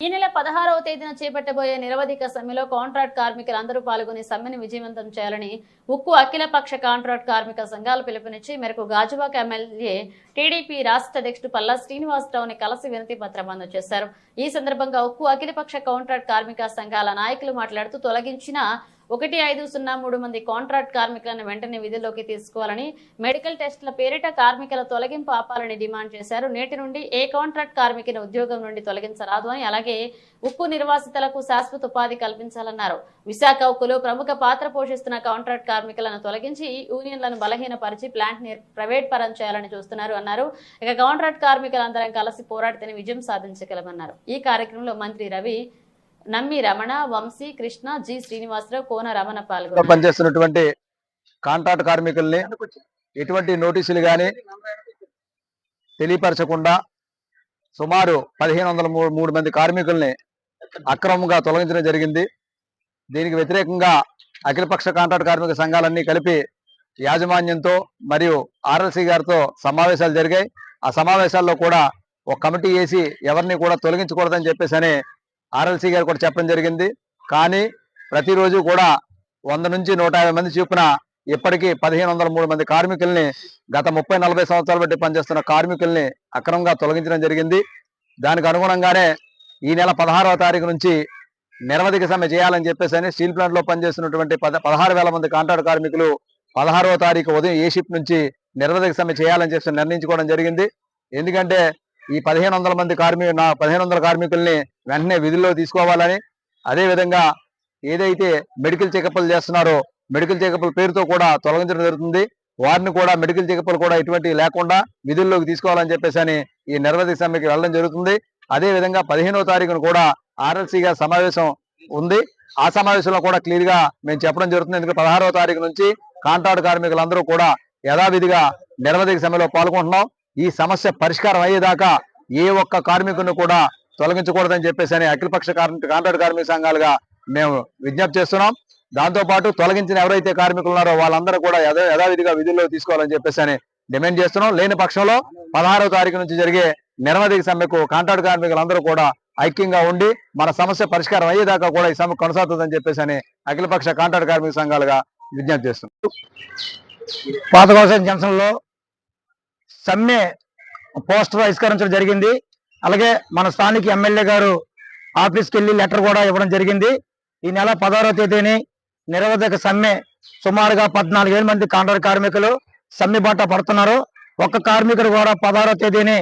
ఈ నెల పదహారవ తేదీన చేపట్టబోయే నిరవధిక సమ్మెలో కాంట్రాక్ట్ కార్మికులందరూ పాల్గొని సమ్మెను విజయవంతం చేయాలని ఉక్కు అఖిలపక్ష కాంట్రాక్ట్ కార్మిక సంఘాలు పిలుపునిచ్చి మేరకు గాజువాక ఎమ్మెల్యే టీడీపీ రాష్ట్ర అధ్యక్షుడు పల్లా శ్రీనివాసరావుని కలిసి వినతి పత్రం అందజేశారు. ఈ సందర్భంగా ఉక్కు అఖిలపక్ష కాంట్రాక్ట్ కార్మిక సంఘాల నాయకులు మాట్లాడుతూ తొలగించిన ఒకటి ఐదు సున్నా మూడు మంది కాంట్రాక్ట్ కార్మికులను వెంటనే విధుల్లోకి తీసుకోవాలని మెడికల్ టెస్టుల పేరిట కార్మికుల తొలగింపు ఆపాలని డిమాండ్ చేశారు. నేటి నుండి ఏ కాంట్రాక్ట్ కార్మికుని ఉద్యోగం నుండి తొలగించరాదు అని అలాగే ఉక్కు నిర్వాసితులకు శాశ్వత ఉపాధి కల్పించాలన్నారు. విశాఖ ఉక్కులో ప్రముఖ పాత్ర పోషిస్తున్న కాంట్రాక్ట్ కార్మికులను తొలగించి యూనియన్లను బలహీనపరిచి ప్లాంట్ ప్రైవేట్ పరం చేయాలని చూస్తున్నారు అన్నారు. ఇక కాంట్రాక్ట్ కార్మికులందరం కలిసి పోరాడితేనే విజయం సాధించగలమన్నారు. ఈ కార్యక్రమంలో మంత్రి రవి నమ్మి రమణ వంశీ కృష్ణ జి శ్రీనివాసరావు కోన రమణ లో పాల్గొన్నారు పనిచేస్తున్నటువంటి కాంట్రాక్ట్ కార్మికుల్ని ఎటువంటి నోటీసులు గాని తెలియపరచకుండా సుమారు పదిహేను వందల మూడు మంది కార్మికుల్ని అక్రమంగా తొలగించడం జరిగింది. దీనికి వ్యతిరేకంగా అఖిలపక్ష కాంట్రాక్ట్ కార్మిక సంఘాలన్నీ కలిపి యాజమాన్యంతో మరియు ఆర్ఎల్సీ గారితో సమావేశాలు జరిగాయి. ఆ సమావేశాల్లో కూడా ఒక కమిటీ వేసి ఎవరిని కూడా తొలగించకూడదని చెప్పేసి అని ఆర్ఎల్సీ గారు కూడా చెప్పడం జరిగింది. కానీ ప్రతిరోజు కూడా వంద నుంచి నూట యాభై మంది చొప్పున ఇప్పటికీ పదిహేను వందల మూడు మంది కార్మికుల్ని గత ముప్పై నలభై సంవత్సరాలు బట్టి పనిచేస్తున్న కార్మికుల్ని అక్రమంగా తొలగించడం జరిగింది. దానికి అనుగుణంగానే ఈ నెల పదహారవ తారీఖు నుంచి నిరవధిక సమ్మె చేయాలని చెప్పేసి అని స్టీల్ ప్లాంట్లో పనిచేస్తున్నటువంటి పద పదహారు వేల మంది కాంట్రాక్ట్ కార్మికులు పదహారవ తారీఖు ఉదయం ఏ షిఫ్ట్ నుంచి నిరవధిక సమ్మె చేయాలని చెప్పి నిర్ణయించుకోవడం జరిగింది. ఎందుకంటే ఈ పదిహేను వందల మంది కార్మి నా పదిహేను వందల కార్మికుల్ని వెంటనే విధుల్లో తీసుకోవాలని అదేవిధంగా ఏదైతే మెడికల్ చెకప్లు చేస్తున్నారో మెడికల్ చెకప్ల పేరుతో కూడా తొలగించడం జరుగుతుంది. వారిని కూడా మెడికల్ చెకప్లు కూడా ఎటువంటి లేకుండా విధుల్లోకి తీసుకోవాలని చెప్పేసి అని ఈ నిరవధిక సమ్మెకి వెళ్ళడం జరుగుతుంది. అదే విధంగా తారీఖును తారీఖున కూడా ఆర్ఎల్సీగా సమావేశం ఉంది. ఆ సమావేశంలో కూడా క్లియర్గా మేము చెప్పడం జరుగుతుంది. ఎందుకంటే పదహారవ తారీఖు నుంచి కాంట్రాక్ట్ కార్మికులందరూ కూడా యథావిధిగా నిరవధిక సమ్మెలో పాల్గొంటున్నాం. ఈ సమస్య పరిష్కారం అయ్యేదాకా ఏ ఒక్క కార్మికుని కూడా తొలగించకూడదని చెప్పేసి అని అఖిలపక్ష కార్మిక కాంట్రాక్ట్ కార్మిక సంఘాలుగా మేము విజ్ఞప్తి చేస్తున్నాం. దాంతో పాటు తొలగించిన ఎవరైతే కార్మికులు ఉన్నారో వాళ్ళందరూ కూడా యథావిధిగా విధుల్లో తీసుకోవాలని చెప్పేసి అని డిమాండ్ చేస్తున్నాం. లేని పక్షంలో పదహారవ తారీఖు నుంచి జరిగే నిరవధిక సమ్మెకు కాంట్రాక్ట్ కార్మికులందరూ కూడా ఐక్యంగా ఉండి మన సమస్య పరిష్కారం అయ్యేదాకా కూడా ఈ సమ్మె కొనసాగుతుందని చెప్పేసి అని అఖిలపక్ష కాంట్రాక్ట్ కార్మిక సంఘాలుగా విజ్ఞప్తి చేస్తున్నాం. పాత కోసం లో సమ్మె పోస్టర్ ఆవిష్కరించడం జరిగింది. అలాగే మన స్థానిక ఎమ్మెల్యే గారు ఆఫీస్కి వెళ్ళి లెటర్ కూడా ఇవ్వడం జరిగింది. ఈ నెల పదహారో తేదీని నిరవధిక సమ్మె సుమారుగా పద్నాలుగు వేల మంది కాంట్రాక్ట్ కార్మికులు సమ్మె బాట పడుతున్నారు. ఒక్క కార్మికుడు కూడా పదహారో తేదీని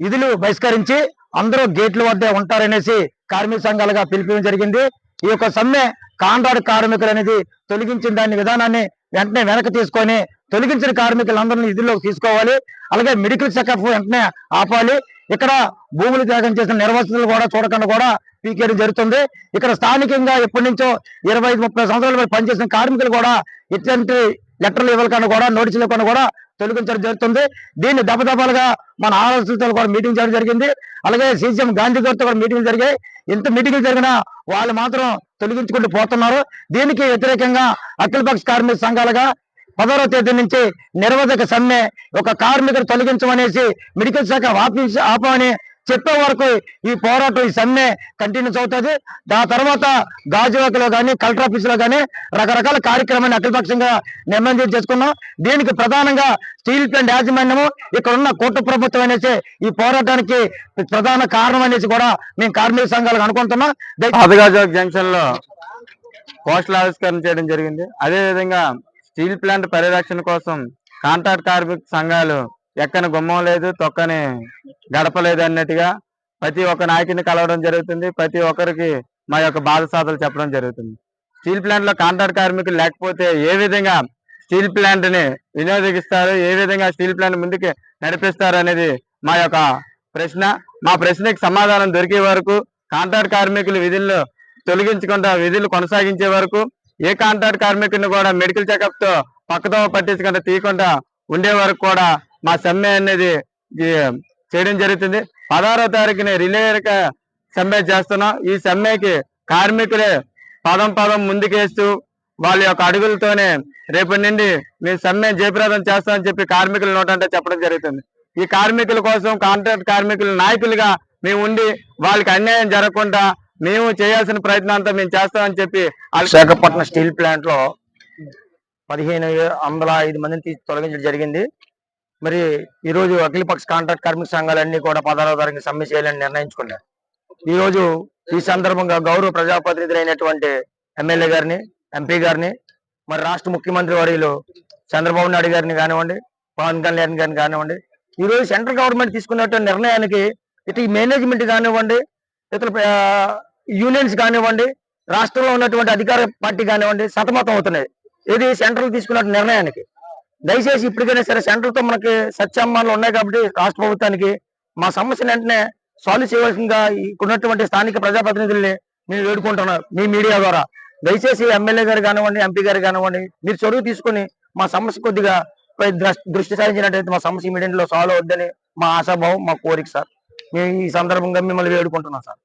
విధులు బహిష్కరించి అందరూ గేట్ల వద్దే ఉంటారనేసి కార్మిక సంఘాలుగా పిలిపించడం జరిగింది. ఈ యొక్క సమ్మె కాంట్రాక్ట్ కార్మికులు అనేది తొలగించిన దాని విధానాన్ని వెంటనే వెనక్కి తీసుకొని తొలగించిన కార్మికులందరినీ విధుల్లోకి తీసుకోవాలి. అలాగే మెడికల్ చెకప్ వెంటనే ఆపాలి. ఇక్కడ భూములు త్యాగం చేసిన నిర్వాసితులు కూడా చూడకుండా కూడా పీకేయడం జరుగుతుంది. ఇక్కడ స్థానికంగా ఎప్పటి నుంచో ఇరవై ఐదు ముప్పై సంవత్సరాల వరకు పనిచేసిన కార్మికులు కూడా ఇట్లాంటి లెటర్లు ఇవ్వకుండా కూడా నోటీసులు ఇవ్వకుండా కూడా తొలగించడం జరుగుతుంది. దీన్ని దెబ్బదెబ్బలుగా మన ఆలోచనతో కూడా మీటింగ్ చేయడం జరిగింది. అలాగే సీసీఎం గాంధీ గారితో కూడా మీటింగ్ జరిగాయి. ఎంత మీటింగ్లు జరిగినా వాళ్ళు మాత్రం తొలగించుకుంటూ పోతున్నారు. దీనికి వ్యతిరేకంగా అఖిలపక్ష కార్మిక సంఘాలుగా పదహారవ తేదీ నుంచి నిర్వధక సమ్మె ఒక కార్మికుడు తొలగించమనేసి మెడికల్ శాఖ ఆఫీస్ ఆపమని చెప్పే వరకు ఈ పోరాటం ఈ సమ్మె కంటిన్యూస్ అవుతుంది. దాని తర్వాత గాజువాకలో కానీ కలెక్టర్ ఆఫీస్లో కానీ రకరకాల కార్యక్రమాన్ని అఖిలపక్షంగా నిర్ణయం చేసుకున్నాం. దీనికి ప్రధానంగా స్టీల్ ప్లాంట్ యాజమాన్యము ఇక్కడ ఉన్న కూట ప్రభుత్వం అనేసి ఈ పోరాటానికి ప్రధాన కారణం అనేసి కూడా మేము కార్మిక సంఘాలకు అనుకుంటున్నాం. జంక్షన్లో పోస్టల్ ఆవిష్కరణ చేయడం జరిగింది. అదే విధంగా స్టీల్ ప్లాంట్ పరిరక్షణ కోసం కాంట్రాక్ట్ కార్మిక సంఘాలు ఎక్కని గుమ్మం లేదు తొక్కని గడపలేదు అన్నట్టుగా ప్రతి ఒక్క నాయకుని కలవడం జరుగుతుంది. ప్రతి ఒక్కరికి మా యొక్క బాధ సాధలు చెప్పడం జరుగుతుంది. స్టీల్ ప్లాంట్లో కాంట్రాక్ట్ కార్మికులు లేకపోతే ఏ విధంగా స్టీల్ ప్లాంట్ని వినియోగిస్తారు ఏ విధంగా స్టీల్ ప్లాంట్ ముందుకు నడిపిస్తారు అనేది మా యొక్క ప్రశ్న. మా ప్రశ్నకి సమాధానం దొరికే వరకు కాంట్రాక్ట్ కార్మికులు విధుల్లో తొలగించకుండా విధులు కొనసాగించే వరకు ఏ కాంట్రాక్ట్ కార్మికుడిని కూడా మెడికల్ చెకప్తో పక్కతో పట్టించకుండా తీయకుండా ఉండే వరకు కూడా మా సమ్మె అనేది చేయడం జరుగుతుంది. పదహారో తారీఖుని రిలేక సమ్మె చేస్తున్నాం. ఈ సమ్మెకి కార్మికులే పదం పదం ముందుకేస్తూ వాళ్ళ యొక్క అడుగులతోనే రేపటి నుండి మేము సమ్మె జయప్రదం చేస్తామని చెప్పి కార్మికులు నోటంటే చెప్పడం జరుగుతుంది. ఈ కార్మికుల కోసం కాంట్రాక్ట్ కార్మికుల నాయకులుగా మేము ఉండి వాళ్ళకి అన్యాయం జరగకుండా మేము చేయాల్సిన ప్రయత్నం అంతా మేము చేస్తామని చెప్పి విశాఖపట్నం స్టీల్ ప్లాంట్లో పదిహేను వందల ఐదు మందిని తీసి తొలగించడం జరిగింది. మరి ఈ రోజు అఖిలపక్ష కాంట్రాక్ట్ కార్మిక సంఘాలన్నీ కూడా పదహారవ తారీఖు సమ్మె చేయాలని నిర్ణయించుకున్నారు. ఈ రోజు ఈ సందర్భంగా గౌరవ ప్రజాప్రతినిధులైనటువంటి ఎమ్మెల్యే గారిని ఎంపీ గారిని మరి రాష్ట్ర ముఖ్యమంత్రి వర్యులు చంద్రబాబు నాయుడు గారిని కానివ్వండి పవన్ కళ్యాణ్ గారిని కానివ్వండి ఈ రోజు సెంట్రల్ గవర్నమెంట్ తీసుకున్నటువంటి నిర్ణయానికి ఇటు మేనేజ్మెంట్ కానివ్వండి ఇతర యూనియన్స్ కానివ్వండి రాష్ట్రంలో ఉన్నటువంటి అధికార పార్టీ కానివ్వండి సతమతం అవుతున్నాయి. ఇది సెంట్రల్ తీసుకున్న నిర్ణయానికి. దయచేసి ఇప్పటికైనా సరే సెంట్రల్తో మనకి సత్యామ్మాలు ఉన్నాయి కాబట్టి రాష్ట్ర ప్రభుత్వానికి మా సమస్యను వెంటనే సాల్వ్ చేయవలసిందిగా ఇక్కడున్నటువంటి స్థానిక ప్రజాప్రతినిధుల్ని నేను వేడుకుంటున్నాను మీ మీడియా ద్వారా. దయచేసి ఎమ్మెల్యే గారు కానివ్వండి ఎంపీ గారు కానివ్వండి మీరు చొరవ తీసుకొని మా సమస్య కొద్దిగా దృష్టి- సారించినట్టయితే మా సమస్య మీడియంలో సాల్వ్ అవుద్దని మా ఆశాభావం మా కోరిక సార్. మేము ఈ సందర్భంగా మిమ్మల్ని వేడుకుంటున్నాం సార్.